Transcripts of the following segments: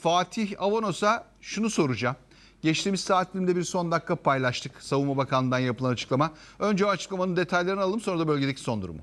Fatih Avanos'a şunu soracağım. Geçtiğimiz saat bir son dakika paylaştık. Savunma Bakanlığı'ndan yapılan açıklama. Önce o açıklamanın detaylarını alalım sonra da bölgedeki son durumu.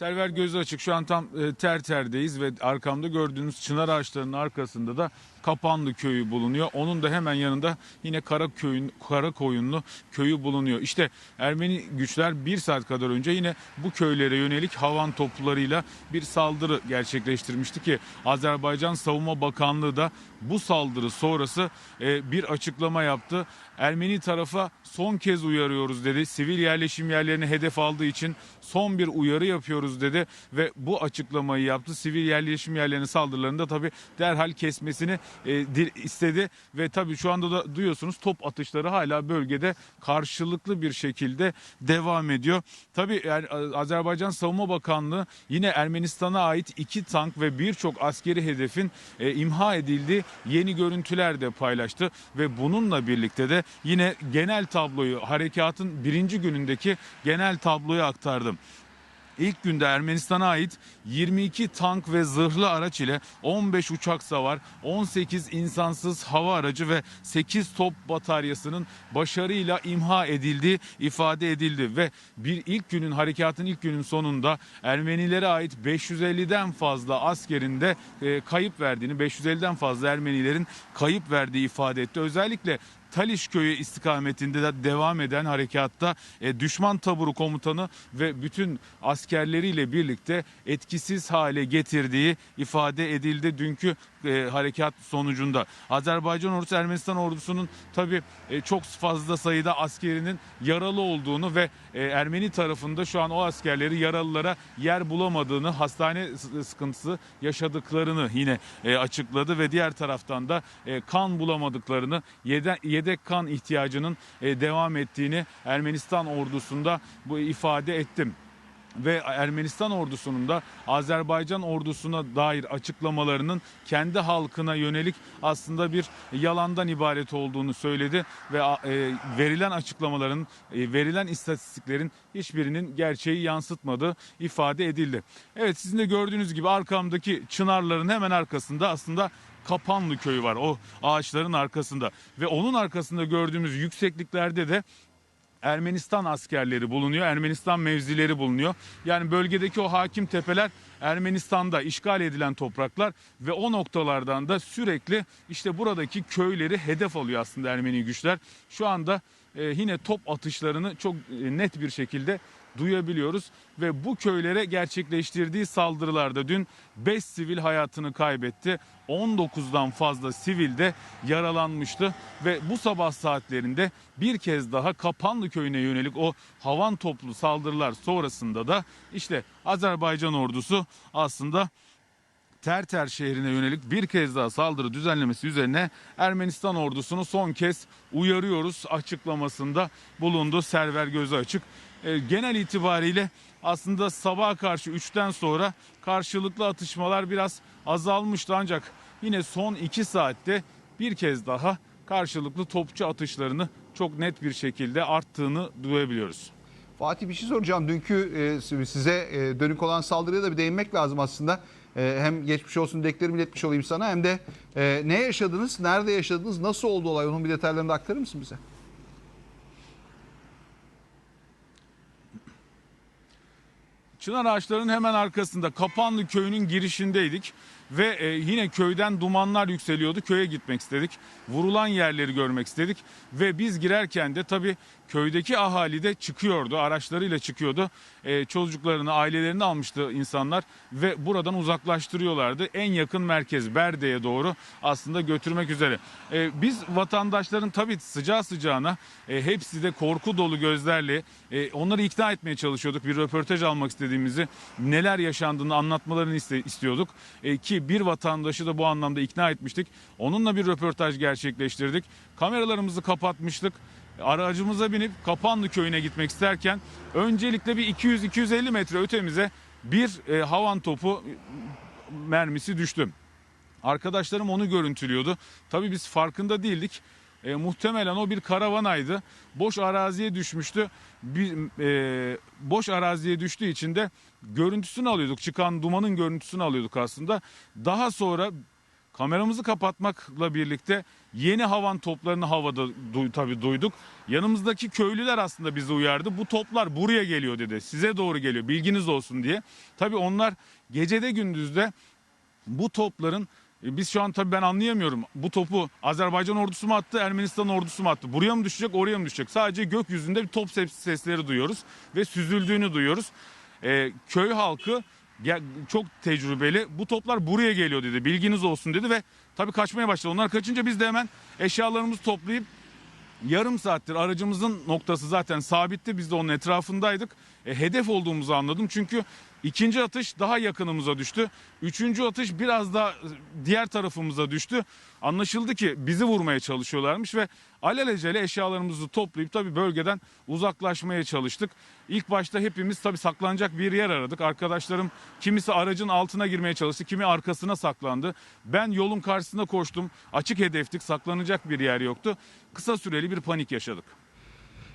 Server gözü açık. Şu an tam e, ter terdeyiz ve arkamda gördüğünüz çınar ağaçlarının arkasında da Kapanlı köyü bulunuyor. Onun da hemen yanında yine Karaköy'ün Karakoyunlu köyü bulunuyor. İşte Ermeni güçler bir saat kadar önce yine bu köylere yönelik havan toplarıyla bir saldırı gerçekleştirmişti ki Azerbaycan Savunma Bakanlığı da bu saldırı sonrası e, bir açıklama yaptı. Ermeni tarafa son kez uyarıyoruz dedi. Sivil yerleşim yerlerini hedef aldığı için son bir uyarı yapıyoruz dedi ve bu açıklamayı yaptı. Sivil yerleşim yerlerinin saldırılarında tabii derhal kesmesini e, istedi ve tabii şu anda da duyuyorsunuz top atışları hala bölgede karşılıklı bir şekilde devam ediyor. Tabii yani Azerbaycan Savunma Bakanlığı yine Ermenistan'a ait iki tank ve birçok askeri hedefin e, imha edildiği yeni görüntüler de paylaştı ve bununla birlikte de yine genel tabloyu harekatın birinci günündeki genel tabloyu aktardım. İlk günde Ermenistan'a ait 22 tank ve zırhlı araç ile 15 uçak savar, 18 insansız hava aracı ve 8 top bataryasının başarıyla imha edildiği ifade edildi ve bir ilk günün harekatın ilk günün sonunda Ermenilere ait 550'den fazla askerin de e, kayıp verdiğini, 550'den fazla Ermenilerin kayıp verdiği ifade etti. Özellikle Taliş köyü istikametinde de devam eden harekatta e, düşman taburu komutanı ve bütün askerleriyle birlikte etkisiz hale getirdiği ifade edildi. Dünkü e, harekat sonucunda. Azerbaycan ordusu Ermenistan ordusunun tabi çok fazla sayıda askerinin yaralı olduğunu ve e, Ermeni tarafında şu an o askerleri yaralılara yer bulamadığını, hastane sıkıntısı yaşadıklarını yine e, açıkladı ve diğer taraftan da e, kan bulamadıklarını, yede- yedek kan ihtiyacının e, devam ettiğini Ermenistan ordusunda bu ifade ettim ve Ermenistan ordusunun da Azerbaycan ordusuna dair açıklamalarının kendi halkına yönelik aslında bir yalandan ibaret olduğunu söyledi ve e, verilen açıklamaların, e, verilen istatistiklerin hiçbirinin gerçeği yansıtmadığı ifade edildi. Evet sizin de gördüğünüz gibi arkamdaki çınarların hemen arkasında aslında Kapanlı köyü var o ağaçların arkasında ve onun arkasında gördüğümüz yüksekliklerde de Ermenistan askerleri bulunuyor. Ermenistan mevzileri bulunuyor. Yani bölgedeki o hakim tepeler Ermenistan'da işgal edilen topraklar ve o noktalardan da sürekli işte buradaki köyleri hedef alıyor aslında Ermeni güçler. Şu anda e, yine top atışlarını çok e, net bir şekilde duyabiliyoruz ve bu köylere gerçekleştirdiği saldırılarda dün 5 sivil hayatını kaybetti. 19'dan fazla sivil de yaralanmıştı ve bu sabah saatlerinde bir kez daha Kapanlı köyüne yönelik o havan toplu saldırılar sonrasında da işte Azerbaycan ordusu aslında Terter şehrine yönelik bir kez daha saldırı düzenlemesi üzerine Ermenistan ordusunu son kez uyarıyoruz açıklamasında bulundu. Server gözü açık. E, genel itibariyle aslında sabaha karşı 3'ten sonra karşılıklı atışmalar biraz azalmıştı ancak yine son 2 saatte bir kez daha karşılıklı topçu atışlarını çok net bir şekilde arttığını duyabiliyoruz. Fatih bir şey soracağım. Dünkü e, size e, dönük olan saldırıya da bir değinmek lazım aslında. Hem geçmiş olsun dileklerimi iletmiş olayım sana hem de ne yaşadınız, nerede yaşadınız, nasıl oldu olay onun bir detaylarını aktarır mısın bize? Çınar ağaçlarının hemen arkasında Kapanlı köyünün girişindeydik ve e, yine köyden dumanlar yükseliyordu. Köye gitmek istedik. Vurulan yerleri görmek istedik ve biz girerken de tabii köydeki ahali de çıkıyordu. Araçlarıyla çıkıyordu. E, çocuklarını, ailelerini almıştı insanlar ve buradan uzaklaştırıyorlardı. En yakın merkez Berde'ye doğru aslında götürmek üzere. E, biz vatandaşların tabii sıcağı sıcağına e, hepsi de korku dolu gözlerle e, onları ikna etmeye çalışıyorduk. Bir röportaj almak istediğimizi, neler yaşandığını anlatmalarını istiyorduk. E, ki bir vatandaşı da bu anlamda ikna etmiştik. Onunla bir röportaj gerçekleştirdik. Kameralarımızı kapatmıştık. Aracımıza binip Kapanlı köyüne gitmek isterken öncelikle bir 200-250 metre ötemize bir e, havan topu mermisi düştü. Arkadaşlarım onu görüntülüyordu. Tabii biz farkında değildik. E, muhtemelen o bir karavanaydı. Boş araziye düşmüştü. Bir, e, boş araziye düştüğü için de görüntüsünü alıyorduk. Çıkan dumanın görüntüsünü alıyorduk aslında. Daha sonra kameramızı kapatmakla birlikte yeni havan toplarını havada du- tabii duyduk. Yanımızdaki köylüler aslında bizi uyardı. Bu toplar buraya geliyor dedi. Size doğru geliyor. Bilginiz olsun diye. Tabii onlar gecede gündüzde bu topların biz şu an tabii ben anlayamıyorum. Bu topu Azerbaycan ordusu mu attı, Ermenistan ordusu mu attı? Buraya mı düşecek, oraya mı düşecek? Sadece gökyüzünde bir top ses- sesleri duyuyoruz ve süzüldüğünü duyuyoruz. Ee, köy halkı çok tecrübeli. Bu toplar buraya geliyor dedi. Bilginiz olsun dedi ve tabii kaçmaya başladı. Onlar kaçınca biz de hemen eşyalarımızı toplayıp yarım saattir aracımızın noktası zaten sabitti. Biz de onun etrafındaydık. E, hedef olduğumuzu anladım. Çünkü ikinci atış daha yakınımıza düştü. Üçüncü atış biraz daha e, diğer tarafımıza düştü. Anlaşıldı ki bizi vurmaya çalışıyorlarmış ve alelacele eşyalarımızı toplayıp tabii bölgeden uzaklaşmaya çalıştık. İlk başta hepimiz tabii saklanacak bir yer aradık. Arkadaşlarım kimisi aracın altına girmeye çalıştı, kimi arkasına saklandı. Ben yolun karşısına koştum. Açık hedeftik, saklanacak bir yer yoktu. Kısa süreli bir panik yaşadık.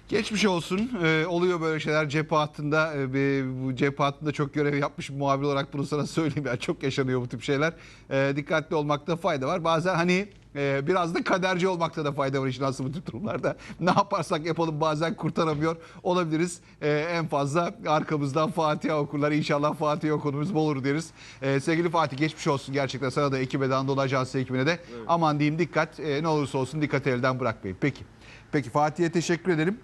Geçmiş olsun. Ee, oluyor böyle şeyler cephe hattında. Bir- bu cephe hattında çok görev yapmış bir muhabir olarak bunu sana söyleyeyim. Yani çok yaşanıyor bu tip şeyler. Ee, dikkatli olmakta fayda var. Bazen hani e, biraz da kaderci olmakta da fayda var işin aslında bu tip durumlarda. Ne yaparsak yapalım bazen kurtaramıyor olabiliriz. Ee, en fazla arkamızdan Fatiha okurlar. İnşallah Fatiha okunumuz bol olur deriz. Ee, sevgili Fatih geçmiş olsun gerçekten sana da ekibe de Anadolu Ajansı ekibine de. Aman diyeyim dikkat. Ee, ne olursa olsun dikkati elden bırakmayın. Peki. Peki Fatih'e teşekkür ederim.